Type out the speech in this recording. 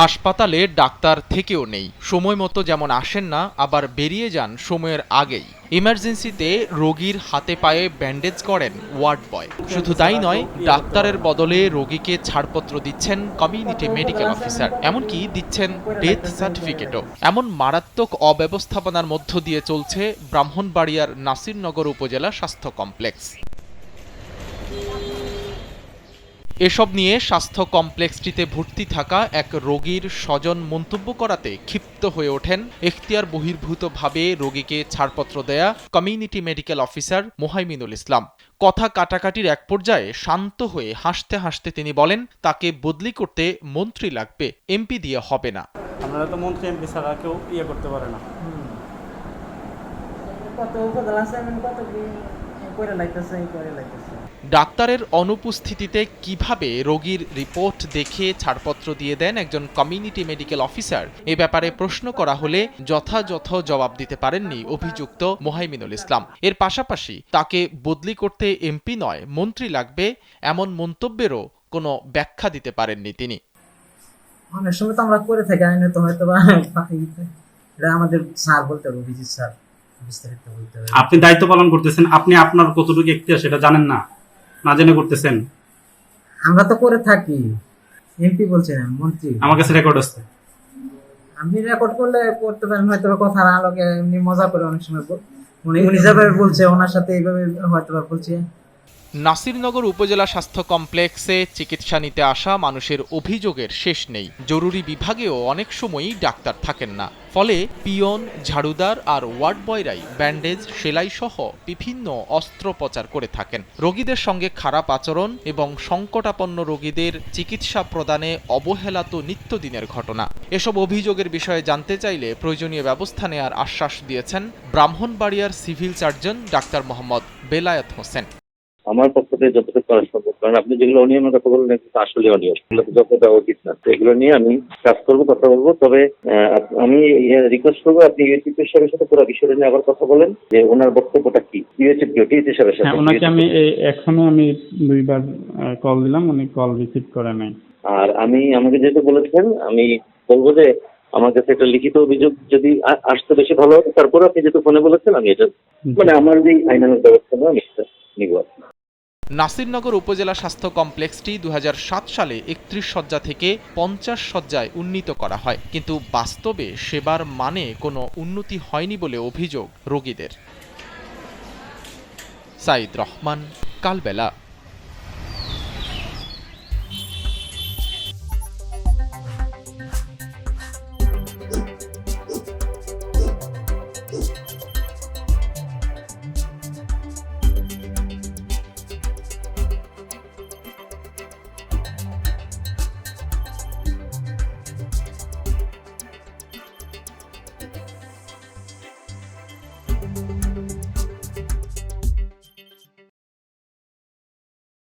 হাসপাতালে ডাক্তার থেকেও নেই। সময় মতো যেমন আসেন না, আবার বেরিয়ে যান সময়ের আগেই। ইমার্জেন্সিতে রোগীর হাতে পায়ে ব্যান্ডেজ করেন ওয়ার্ড বয়। শুধু তাই নয়, ডাক্তারের বদলে রোগীকে ছাড়পত্র দিচ্ছেন কমিউনিটি মেডিকেল অফিসার, এমনকি দিচ্ছেন ডেথ সার্টিফিকেটও। এমন মারাত্মক অব্যবস্থাপনার মধ্য দিয়ে চলছে ব্রাহ্মণবাড়িয়ার নাসিরনগর উপজেলা স্বাস্থ্য কমপ্লেক্স। এসব নিয়ে স্বাস্থ্য কমপ্লেক্সটিতে ভর্তি থাকা এক রোগীর স্বজন মন্তব্য করাতে ক্ষিপ্ত হয়ে ওঠেন এখতিয়ার বহির্ভূতভাবে রোগীকে ছাড়পত্র দেয়া community medical officer Mohaiminul Islam. কথা কাটাকাটির এক পর্যায়ে শান্ত হয়ে হাসতে হাসতে তিনি বলেন তাকে বদলি করতে মন্ত্রী লাগবে এমপি দিয়ে হবে না। আপনারা তো মন্ত্রী এমপি ছাড়া কেউ ইয়ে করতে পারে না। করে লাইতেছে এই করে লাইতেছে। ডাক্তারের অনুপস্থিতিতে কীভাবে রোগীর রিপোর্ট দেখে ছাড়পত্র দিয়ে দেন একজন কমিউনিটি মেডিকেল অফিসার? এ ব্যাপারে প্রশ্ন করা হলে যথাযথ জবাব দিতে পারেননি অভিযুক্ত মোহাইমিনুল ইসলাম। এর পাশাপাশি তাকে বদলি করতে এমপি নয় মন্ত্রী লাগবে এমন মন্তব্যেরও কোনো ব্যাখ্যা দিতে পারেননি তিনি। অনেক সময় তো আমরা করে থাকি হয়তো বা এটা আমাদের স্যার বলতে হবে অভিজিৎ স্যার। আপনি দায়িত্ব পালন করতেছেন আপনি আপনার কতটুকু এখতিয়ার সেটা জানেন না না জেনে করতেছেন? আমরা তো করে থাকি এমপি বলছেন মন্ত্রী। আমার কাছে রেকর্ড আছে। আপনি রেকর্ড করলে করতে পারেন হয়তো কথা কথার আলোকে এমনি মজা করে অনেক সময় বল- উনি উনি যেভাবে বলছে ওনার সাথে এইভাবে হয়তো বলছে। নাসিরনগর উপজেলা স্বাস্থ্য কমপ্লেক্সে চিকিৎসা নিতে আসা মানুষের অভিযোগের শেষ নেই। জরুরি বিভাগেও অনেক সময়ই ডাক্তার থাকেন না। ফলে পিয়ন, ঝাড়ুদার আর ওয়ার্ড বয়রাই, ব্যান্ডেজ, সেলাই সহ বিভিন্ন অস্ত্রোপচার করে থাকেন। রোগীদের সঙ্গে খারাপ আচরণ এবং সংকটাপন্ন রোগীদের চিকিৎসা প্রদানে অবহেলা তো নিত্যদিনের ঘটনা। এসব অভিযোগের বিষয়ে জানতে চাইলে প্রয়োজনীয় ব্যবস্থা নেয়ার আশ্বাস দিয়েছেন ব্রাহ্মণবাড়িয়ার civil surgeon doctor Mohammad Belayet Hossain. আমার পক্ষ থেকে যতটুকু করা সম্ভব। কারণ আপনি যেগুলো অনিয়মের কথা বললেন এগুলো আসলে অনিয়ম। এগুলো তো যত দেওয়া উচিত না। তো এগুলো নিয়ে আমি কাজ করব কথা বলব। তবে আমি রিকোয়েস্ট করব আপনি ইউএসপি সাহেবের সাথে পুরো বিষয়টা নিয়ে আবার কথা বলেন যে ওনার বক্তব্যটা কি? টিএসি সাহেবের সাথে হ্যাঁ ওনাকে আমি এখনও আমি দুইবার কল দিলাম উনি কল রিসিভ করে নাই। আর আমি আমাকে যেহেতু বলেছেন আমি বলব যে আমার কাছে একটা লিখিত অভিযোগ যদি আসতে বেশি ভালো হবে তারপরে আপনি যেহেতু ফোনে বলেছেন আমি এটা মানে আমার যে আইনানুক ব্যবস্থা নেওয়া আমি সেটা নিব আর। নাসিরনগর উপজেলা স্বাস্থ্য কমপ্লেক্সটি দু হাজার সাত সালে একত্রিশ শয্যা থেকে পঞ্চাশ শয্যায় উন্নীত করা হয়। কিন্তু বাস্তবে সেবার মানে কোনো উন্নতি হয়নি বলে অভিযোগ রোগীদের। সাইদ রহমান, কালবেলা।